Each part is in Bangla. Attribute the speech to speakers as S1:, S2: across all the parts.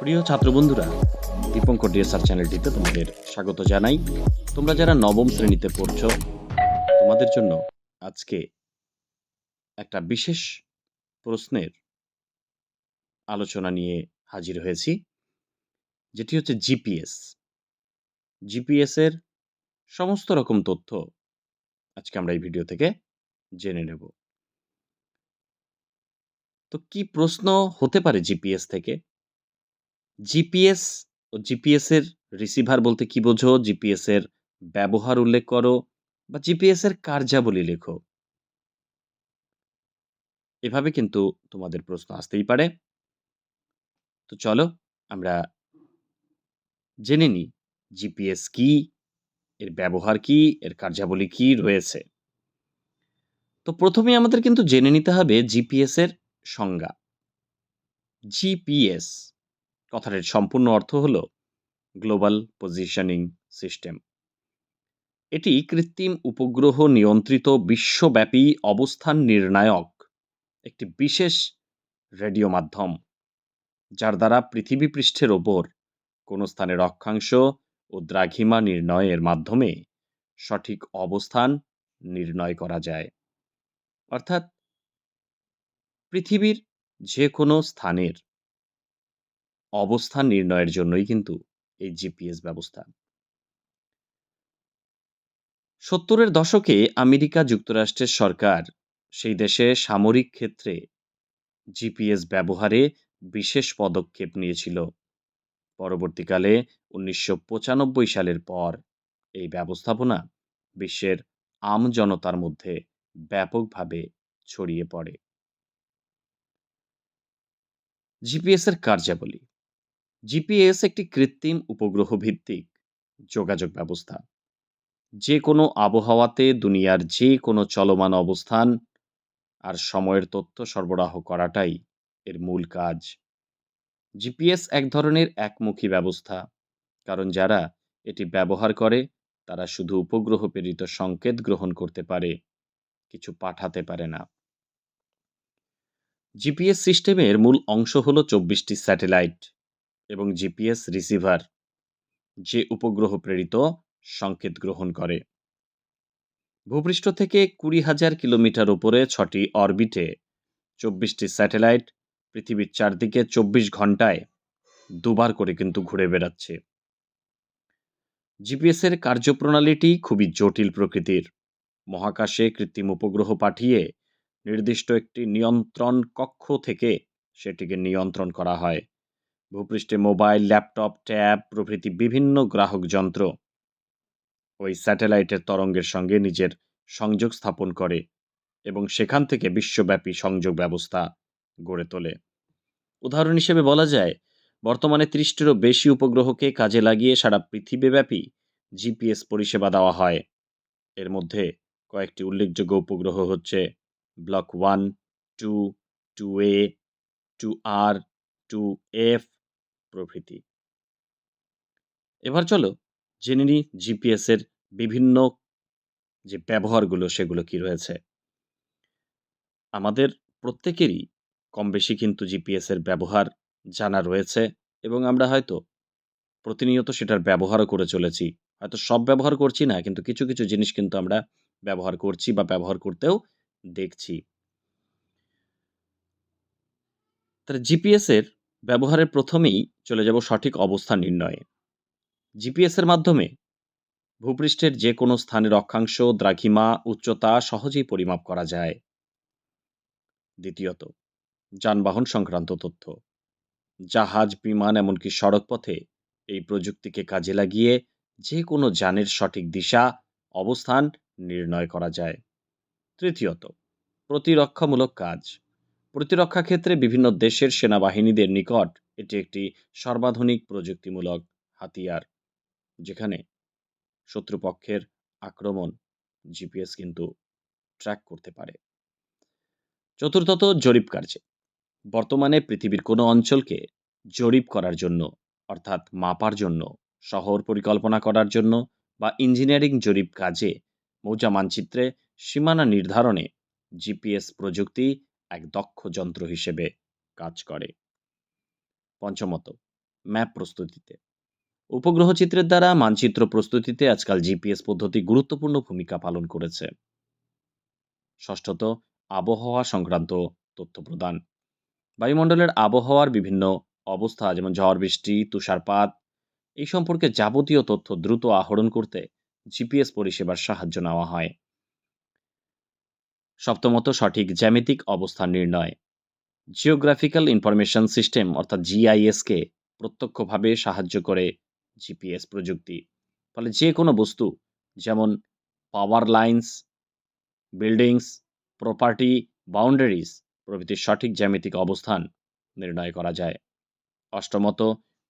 S1: প্রিয় ছাত্র বন্ধুরা দীপঙ্কর ডিএসআর চ্যানেলটিতে তোমাদের স্বাগত জানাই। তোমরা যারা নবম শ্রেণীতে পড়ছো, তোমাদের জন্য আজকে একটা বিশেষ প্রশ্নের আলোচনা নিয়ে হাজির হয়েছি, যেটি হচ্ছে জিপিএস জিপিএস এর সমস্ত রকম তথ্য আজকে আমরা এই ভিডিও থেকে জেনে নেব। তো কি প্রশ্ন হতে পারে জিপিএস থেকে? জিপিএস ও জিপিএসের রিসিভার বলতে কি বোঝো? জিপিএসের ব্যবহার উল্লেখ করো বা জিপিএসের কার্যাবলী লেখো। এভাবে কিন্তু তোমাদের প্রশ্ন আসতেই পারে। তো চলো, আমরা জেনে নিই জিপিএস কি, এর ব্যবহার কি, এর কার্যাবলী কি রয়েছে। তো প্রথমে আমাদের কিন্তু জেনে নিতে হবে জিপিএস এর সংজ্ঞা। জিপিএস কথাটির সম্পূর্ণ অর্থ হল গ্লোবাল পজিশনিং সিস্টেম। এটি কৃত্রিম উপগ্রহ নিয়ন্ত্রিত বিশ্বব্যাপী অবস্থান নির্ণায়ক একটি বিশেষ রেডিও মাধ্যম, যার দ্বারা পৃথিবী পৃষ্ঠের ওপর কোনো স্থানের অক্ষাংশ ও দ্রাঘিমা নির্ণয়ের মাধ্যমে সঠিক অবস্থান নির্ণয় করা যায়। অর্থাৎ পৃথিবীর যে কোনো স্থানের অবস্থান নির্ণয়ের জন্যই কিন্তু এই জিপিএস ব্যবস্থা। সত্তরের দশকে আমেরিকা যুক্তরাষ্ট্রের সরকার সেই দেশে সামরিক ক্ষেত্রে জিপিএস ব্যবহারে বিশেষ পদক্ষেপ নিয়েছিল। পরবর্তীকালে উনিশশো পঁচানব্বই সালের পর এই ব্যবস্থাপনা বিশ্বের আম জনতার মধ্যে ব্যাপকভাবে ছড়িয়ে পড়ে। জিপিএস এর কার্যাবলী জিপিএস একটি কৃত্রিম উপগ্রহ ভিত্তিক যোগাযোগ ব্যবস্থা। যে কোনো আবহাওয়াতে দুনিয়ার যে কোনো চলমান অবস্থান আর সময়ের তথ্য সরবরাহ করাটাই এর মূল কাজ। জিপিএস এক ধরনের একমুখী ব্যবস্থা, কারণ যারা এটি ব্যবহার করে, তারা শুধু উপগ্রহ প্রেরিত সংকেত গ্রহণ করতে পারে, কিছু পাঠাতে পারে না। জিপিএস সিস্টেমের মূল অংশ হল চব্বিশটি স্যাটেলাইট। এবং জিপিএস রিসিভার যে উপগ্রহ প্রেরিত সংকেত গ্রহণ করে। ভূপৃষ্ঠ থেকে কুড়ি হাজার কিলোমিটার উপরে ছটি অরবিটে চব্বিশটি স্যাটেলাইট পৃথিবীর চারদিকে চব্বিশ ঘন্টায় দুবার করে কিন্তু ঘুরে বেড়াচ্ছে। জিপিএসের কার্যপ্রণালীটি খুবই জটিল প্রকৃতির। মহাকাশে কৃত্রিম উপগ্রহ পাঠিয়ে নির্দিষ্ট একটি নিয়ন্ত্রণ কক্ষ থেকে সেটিকে নিয়ন্ত্রণ করা হয়। ভূপৃষ্ঠে মোবাইল, ল্যাপটপ, ট্যাব প্রভৃতি বিভিন্ন গ্রাহক যন্ত্র। ওই স্যাটেলাইটের তরঙ্গের সঙ্গে নিজের সংযোগ স্থাপন করে এবং সেখান থেকে বিশ্বব্যাপী সংযোগ ব্যবস্থা গড়ে তোলে। উদাহরণ হিসেবে বলা যায়, বর্তমানে ত্রিশটিরও বেশি উপগ্রহকে কাজে লাগিয়ে সারা পৃথিবীব্যাপী জিপিএস পরিষেবা দেওয়া হয়। এর মধ্যে কয়েকটি উল্লেখযোগ্য উপগ্রহ হচ্ছে block one, two two A, two R, two F প্রভৃতি। এবার চলো জেনে নিই জিপিএস এর বিভিন্ন যে ব্যবহারগুলো, সেগুলো কি রয়েছে। আমাদের প্রত্যেকেরই কম বেশি কিন্তু জিপিএস এর ব্যবহার জানা রয়েছে এবং আমরা হয়তো প্রতিনিয়ত সেটার ব্যবহারও করে চলেছি। হয়তো সব ব্যবহার করছি না, কিন্তু কিছু কিছু জিনিস কিন্তু আমরা ব্যবহার করছি বা ব্যবহার করতেও দেখছি। তাহলে জিপিএস এর ব্যবহারের প্রথমেই চলে যাব সঠিক অবস্থান নির্ণয়ে। জিপিএস এর মাধ্যমে ভূপৃষ্ঠের যে কোনো স্থানের অক্ষাংশ, দ্রাঘিমা, উচ্চতা সহজেই পরিমাপ করা যায়। দ্বিতীয়ত, যানবাহন সংক্রান্ত তথ্য। জাহাজ, বিমান, এমনকি সড়কপথে এই প্রযুক্তিকে কাজে লাগিয়ে যে কোনো যানের সঠিক দিশা, অবস্থান নির্ণয় করা যায়। তৃতীয়ত, প্রতিরক্ষামূলক কাজ। প্রতিরক্ষা ক্ষেত্রে বিভিন্ন দেশের সেনাবাহিনীদের নিকট এটি একটি সর্বাধুনিক প্রযুক্তিমূলক হাতিয়ার, যেখানে শত্রুপক্ষের আক্রমণ জিপিএস কিন্তু ট্র্যাক করতে পারে। চতুর্থত, জরিপ কার্যে। বর্তমানে পৃথিবীর কোনো অঞ্চলকে জরিপ করার জন্য, অর্থাৎ মাপার জন্য, শহর পরিকল্পনা করার জন্য বা ইঞ্জিনিয়ারিং জরিপ কাজে মৌজা মানচিত্রে সীমানা নির্ধারণে জিপিএস প্রযুক্তি এক দক্ষ যন্ত্র হিসেবে কাজ করে। পঞ্চমত, ম্যাপ প্রস্তুতিতে। উপগ্রহ চিত্রের দ্বারা মানচিত্র প্রস্তুতিতে আজকাল জিপিএস পদ্ধতি গুরুত্বপূর্ণ ভূমিকা পালন করেছে। ষষ্ঠত, আবহাওয়া সংক্রান্ত তথ্য প্রদান। বায়ুমণ্ডলের আবহাওয়ার বিভিন্ন অবস্থা, যেমন ঝড়, বৃষ্টি, তুষারপাত, এই সম্পর্কে যাবতীয় তথ্য দ্রুত আহরণ করতে জিপিএস পরিষেবার সাহায্য নেওয়া হয়। সপ্তমত সঠিক জ্যামিতিক অবস্থান নির্ণয়। জিওগ্রাফিক্যাল ইনফরমেশন সিস্টেম অর্থাৎ জিআইএসকে প্রত্যক্ষভাবে সাহায্য করে জিপিএস প্রযুক্তি। ফলে যে কোনো বস্তু, যেমন power lines buildings property boundaries প্রভৃতির সঠিক জ্যামিতিক অবস্থান নির্ণয় করা যায়। অষ্টমত,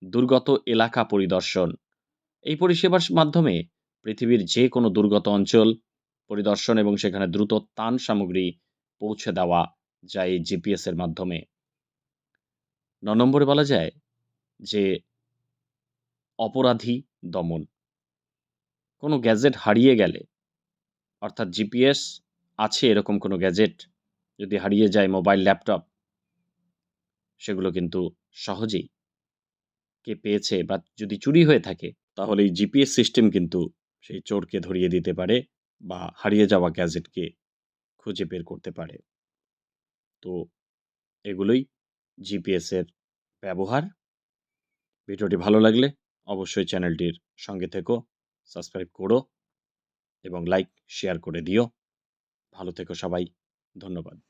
S1: দুর্গত এলাকা পরিদর্শন। এই পরিষেবার মাধ্যমে পৃথিবীর যে কোনো দুর্গত অঞ্চল পরিদর্শন এবং সেখানে দ্রুত তান সামগ্রী পৌঁছে দেওয়া যায় এই জিপিএস এর মাধ্যমে। ন নম্বরে বলা যায় যে, অপরাধী দমন। কোনো গ্যাজেট হারিয়ে গেলে, অর্থাৎ জিপিএস আছে এরকম কোনো গ্যাজেট, যদি হারিয়ে যায় মোবাইল, ল্যাপটপ, সেগুলো কিন্তু সহজেই কে পেয়েছে বা যদি চুরি হয়ে থাকে, তাহলে এই জিপিএস সিস্টেম কিন্তু সেই চোরকে ধরিয়ে দিতে পারে। বা হারিয়ে যাওয়া গ্যাজেটকে খুঁজে বের করতে পারে। তো এগুলোই জিপিএসের ব্যবহার। ভিডিওটি ভালো লাগলে অবশ্যই চ্যানেলটির সঙ্গে থেকো, সাবস্ক্রাইব করো এবং লাইক, শেয়ার করে দিও। ভালো থেকো সবাই, ধন্যবাদ।